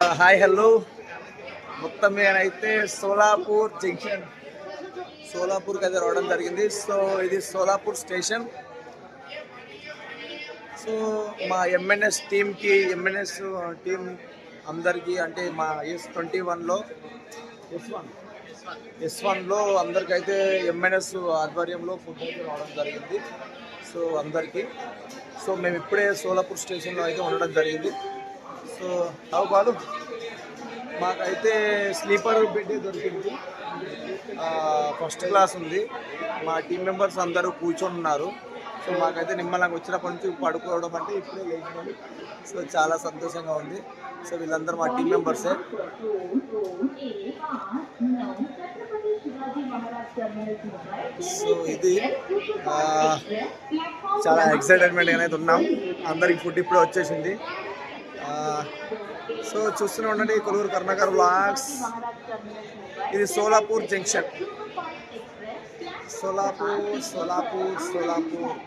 Hi hello. మొత్తం నేనైతే Solapur junction. సోలాపూర్కి అయితే రావడం జరిగింది. సో ఇది సోలాపూర్ స్టేషన్. సో మా ఎంఎన్ఎస్ టీమ్కి ఎంఎన్ఎస్ టీం అందరికీ అంటే మా ఎస్ ట్వంటీ వన్లో ఎస్ వన్ ఎస్ వన్లో అందరికైతే ఎంఎన్ఎస్ ఆధ్వర్యంలో ఫుడ్ అయితే రావడం జరిగింది. సో అందరికీ. సో మేము ఇప్పుడే సోలాపూర్ స్టేషన్లో అయితే ఉండడం జరిగింది. సో అవు బాలు. మాకైతే స్లీపర్ బెడ్ దొరికింది. ఫస్ట్ క్లాస్ ఉంది. మా టీం మెంబర్స్ అందరూ కూర్చొని ఉన్నారు. సో మాకైతే నిమ్మలంగా వచ్చినప్పటి నుంచి పడుకోవడం అంటే ఇప్పుడే లేచినాము సో చాలా సంతోషంగా ఉంది. సో వీళ్ళందరూ మా టీం మెంబర్సే. సో ఇది చాలా ఎక్సైటెడ్మెంట్ అయితే ఉన్నాం. అందరికి ఫుడ్ ఇప్పుడే వచ్చేసింది. సో చూస్తూనే ఉండండి కొలూరు కర్ణాకర్ బ్లాగ్స్ ఇది సోలాపూర్ జంక్షన్. సోలాపూర్ సోలాపూర్ సోలాపూర్.